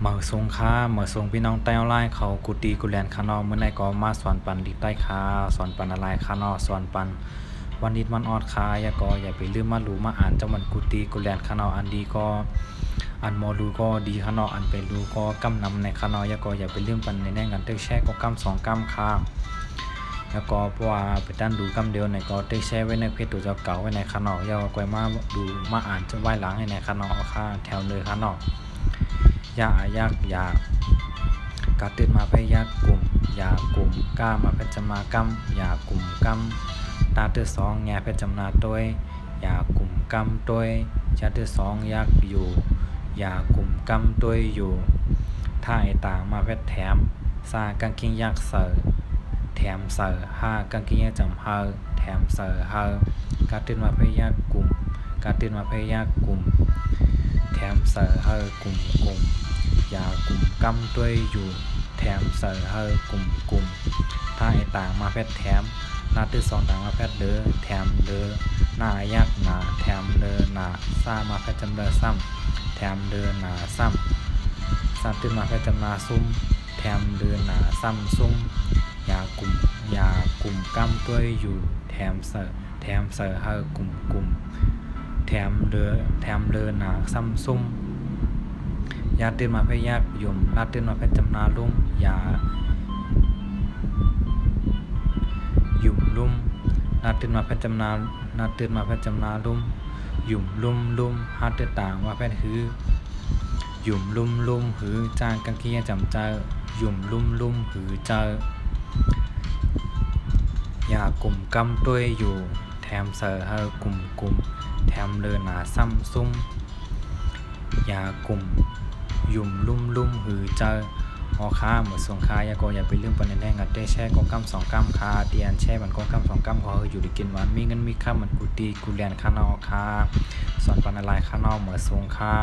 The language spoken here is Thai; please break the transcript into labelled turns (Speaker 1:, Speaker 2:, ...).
Speaker 1: เหมาทรงค้าเหมาทรงพี่น้องใต้ออนไลน์เขากุฏิกุแลนคานอเมื่อไหร่ก็มาสอนปันลิใต้ค้าสอนปันอะไรคานอสอนปัน วันนี้มันออดค้าอย่าก็อย่าไปลืมมารู้มาอ่านเจ้ามันกุฏิกุแลนคานออันดีก็อันมอรู้ก็ดีคานออันไปรู้ก็กำนำในคานออย่าก็อย่าไปลืมปันในแน่งกันเตกแช่ก็กำสองกำค้าแล้วก็เพราะว่าไปด้านดูกำเดียวในก็เตกแช่ไว้ในเพจตัวเจ้าเก่าไว้ในคานออย่าก็กวยมาดูมาอ่านจะไว้หลังให้ในคานอค่าแถวเลยคานอ ยาอายักยากาติดมาพยักกลุ่มยากลุ่มก้ามาเพชรมากำยากลุ่มกำตาเตอสองแงเพชรนาตัวยยากลุ่มกำตัวยชาเตอสองยักอยู่ยากลุ่มกำตัวยอยู่ท่าไอต่างมาเพชรแถมซากางกิงยักเสอแถมเสอห้ากางกิงยักจำเฮอแถมเสอเฮอกาติดมาพยักกลุ่มกาติดมาพยักกลุ่ม แถมเสอเฮอกลุ่มกลุ่มอย่ากลุ่มกำด้วยอยู่ แถมเสอเฮอกลุ่มกลุ่มถ้าไอต่างมาแพทย์แถมหน้าตื้อสองต่างมาแพทย์เด้อแถมเด้อหน้ายักหนาแถมเด้อหนาซ่ามาแพทย์จำเด้อซ้ำแถมเด้อหนาซ้ำซ้ำตื้อมาแพทย์จำนาซุ้มแถมเด้อหนาซ้ำซุ้มอยากลุ่มอยากลุ่มกำด้วยอยู่ แถมเสอแถมเสอเฮอกลุ่มกลุ่ม แถมเรือแถมเรือหนาซ้ำซุ่มยาตื่นมาเพื่อยากยมลาตื่นมาเพื่อจำนาลุ่มยาหยุ่มลุ่มลาตื่นมาเพื่อจำนาลาตื่นมาเพื่อจำนาลุ่มหยุ่มลุ่มลุ่มฮาตื่นต่างว่าเพื่อหือหยุ่มลุ่มลุ่มหือจางกังเกียจำเจอหยุ่มลุ่มลุ่มหือเจอยากลุ่มกำด้วยอยู่ แถมเสอเฮอกลุ่มกลุ่ม แถมเลินหนาซ้ำซุ่มยากลุ่ม ยุ่มลุ่มลุ่มหือเจอหอค้าเหมือนสงค้ายาโกอย่าไปลืมปันแน่งัดได้แช่กองกำสองกำคาเตียนแช่บันกองกำสองกำขออยู่ดีกินหวานมีเงินมีค่ามันกูตีกูเรียนข้านอค้าสอนปันอะไรข้านอเหมือนสงค้า